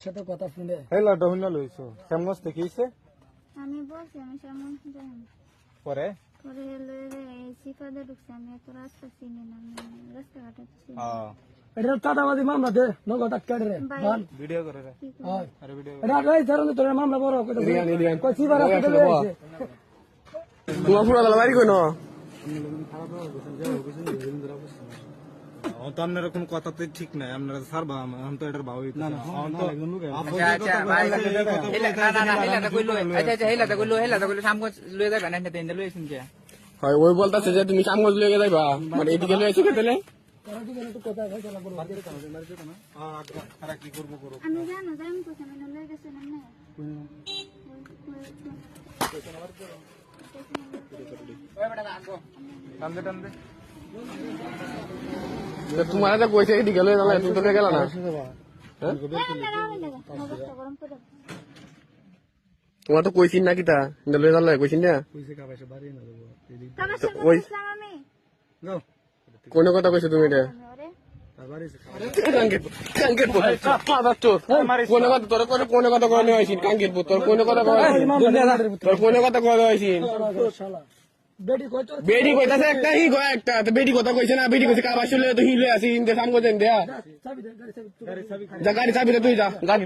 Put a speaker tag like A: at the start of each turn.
A: সাথে কথা শুনে।
B: হেলা ডহিনা লইছো শ্যামগঞ্জ থেকে ইসে
C: আমি বলছি আমি সেমন যাই
B: পরে?
C: পরে লয়ে এই সিফাদে ঢুকছে আমি এত রাস্তা চিনি না আমি রাস্তাঘাটে চিনি।
B: হ্যাঁ
A: এটা মামলা দে নগদ আটকাড়ে রে বান।
B: ভিডিও করে রে?
A: হয়।
B: আরে ভিডিও
A: এটা আগে ধরনের তোর মামলা বড় করে কই সিবার আসতে লয়ে আইছে
D: তোমার পুরা বাড়ি কই ন?
B: তো আপনার কোন কথা তো ঠিক নাই। আপনারা স্যার বা আমি তো এটার ভাব না
D: হয় ওই বলতাছে যে তুমি সামগঞ্জ লয়ে যাইবা। মানে এদিকে লয়ে এসে
B: করো
C: আমি জানো যাই আমি কোথায় আমি লয়ে গেছিলাম না।
B: টানদে টানদে
D: তোমার তো কইছে এদিকে লয়ে যাবে তুমি তো গেল না তোমার তো কইছিন না কিতা লয়ে যালে কইছিন না
B: না
D: ওই কোন কথা কইছো তুমি এটা
B: তার
D: কোন কথা তোর কোন কোন কথা কোন কথা কইনে তোর কোন কথা হইছিন
A: শালা বেডি
D: কইতাছে একটা হি কয় একটা। তো বেডি কথা কইছে না বেডি কইছে কাবা শুলে তো হিলে আসি ইন্দে সামগো দেন দেয়া।
A: গাড়ি চাবি
D: যা গাড়ি চাবি দে তুই যা। গাড়ি